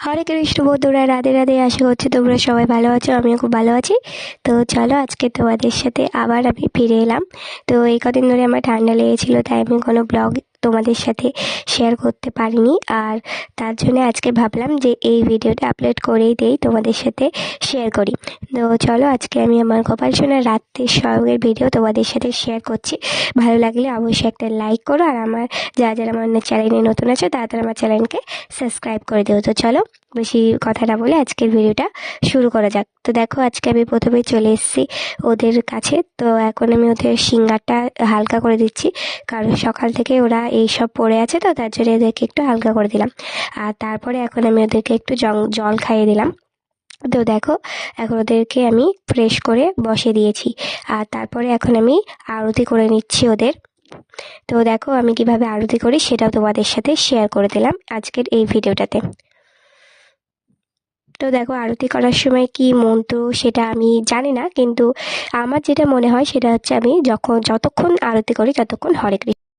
হরে কৃষ্ণ বন্ধুরা, রাধে রাধে। আশা করছি তোমরা সবাই ভালো আছো, আমিও খুব ভালো আছি। তো চলো আজকে তোমাদের সাথে আবার আমি ফিরে এলাম। তো এই কদিন ধরে আমার ঠান্ডা লেগেছিলো, তাই আমি কোনো ব্লগ তোমাদের সাথে শেয়ার করতে পারিনি। আর তার জন্য আজকে ভাবলাম যে এই ভিডিওটা আপলোড করেই দেই, তোমাদের সাথে শেয়ার করি। তো চলো আজকে আমি আমার কপাল সোনার রাত্রির সঙ্গের ভিডিও তোমাদের সাথে শেয়ার করছি। ভালো লাগলে অবশ্যই একটা লাইক করো। আর আমার, যারা যারা আমার চ্যানেলে নতুন আছে, তারা তারা আমার চ্যানেলকে সাবস্ক্রাইব করে দিও। তো চলো বেশি কথা না বলে আজকের ভিডিওটা শুরু করা যাক। তো দেখো, আজকে আমি প্রথমে চলে এসেছি ওদের কাছে। তো এখন আমি ওদের সিঙ্গারটা হালকা করে দিচ্ছি। কারণ সকাল থেকে ওরা এই সব পড়ে আছে তো, তার জন্য এদেরকে একটু হালকা করে দিলাম। আর তারপরে এখন আমি ওদেরকে একটু জল খাইয়ে দিলাম। তো দেখো, এখন ওদেরকে আমি ফ্রেশ করে বসে দিয়েছি। আর তারপরে এখন আমি আরতি করে নিচ্ছি ওদের। তো দেখো, আমি কীভাবে আরতি করি সেটাও তোমাদের সাথে শেয়ার করে দিলাম আজকের এই ভিডিওটাতে। তো দেখো, আরতি করার সময় কি মন্ত্র সেটা আমি জানি না, কিন্তু আমার যেটা মনে হয় সেটা হচ্ছে আমি যখন, যতক্ষণ আরতি করি ততক্ষণ হরে কৃষ্ণ।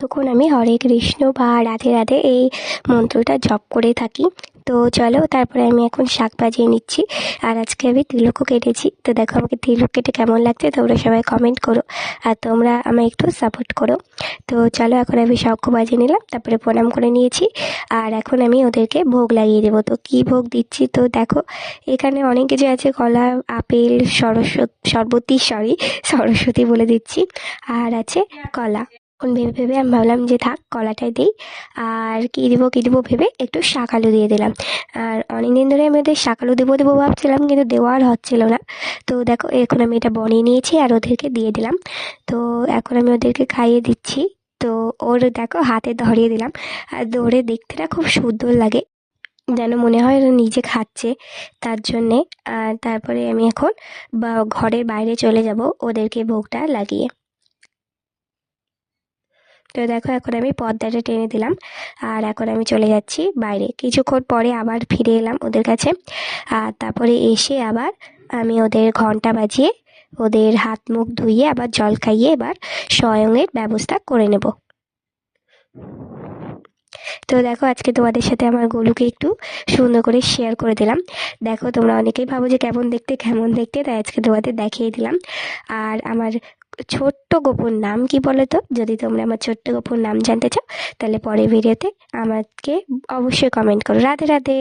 তখন আমি হরে কৃষ্ণ বা রাধে রাধে এই মন্ত্রটা জপ করে থাকি। তো চলো, তারপরে আমি এখন শাক বাজিয়ে নিচ্ছি। আর আজকে আমি তিলকও কেটেছি। তো দেখো আমাকে তিলক কেটে কেমন লাগছে, তোমরা সবাই কমেন্ট করো। আর তোমরা আমায় একটু সাপোর্ট করো। তো চলো, এখন আমি শঙ্খ বাজিয়ে নিলাম, তারপরে প্রণাম করে নিয়েছি। আর এখন আমি ওদেরকে ভোগ লাগিয়ে দেবো। তো কী ভোগ দিচ্ছি? তো দেখো, এখানে অনেক কিছু আছে, কলা, আপেল, সরস্বতী, সরবতী সরি সরস্বতী বলে দিচ্ছি। আর আছে কলা। এখন ভেবে ভেবে আমি ভাবলাম যে থাক, কলাটাই দিই। আর কী দেবো কী দেবো ভেবে একটু শাক আলু দিয়ে দিলাম। আর অনেক দিন ধরে আমি ওদের শাক আলু দেবো দেবো ভাবছিলাম, কিন্তু দেওয়া আর হচ্ছিল না। তো দেখো, এখন আমি এটা বনিয়ে নিয়েছি আর ওদেরকে দিয়ে দিলাম। তো এখন আমি ওদেরকে খাইয়ে দিচ্ছি। তো ওর দেখো, হাতে ধরিয়ে দিলাম। আর দৌড়ে দেখতে না খুব সুন্দর লাগে। যেন মনে হয় ওরা নিজে খাচ্ছে তার জন্যে। আর তারপরে আমি এখন বা, ঘরের বাইরে চলে যাব ওদেরকে ভোগটা লাগিয়ে। তো দেখো, এখন আমি পর্দাটা টেনে দিলাম আর এখন আমি চলে যাচ্ছি বাইরে। কিছুক্ষণ পরে আবার ফিরে এলাম ওদের কাছে আর তারপরে এসে আবার আমি ওদের ঘণ্টা বাজিয়ে ওদের হাত মুখ ধুইয়ে আবার জল খাইয়ে এবার স্বয়ংয়ের ব্যবস্থা করে নেব। তো দেখো, আজকে তোমাদের সাথে আমার গলুকে একটু সুন্দর করে শেয়ার করে দিলাম। দেখো, তোমরা অনেকেই ভাবো যে কেমন দেখতে কেমন দেখতে, তাই আজকে তোমাদের দেখিয়ে দিলাম। আর আমার ছোট্ট গোপন নাম কি বলো তো যদি তোমরা আমার ছোট্ট গোপন নাম জানতে চাও, তাহলে পরের ভিডিওতে আমাকে অবশ্যই কমেন্ট করো। রাধে রাধে!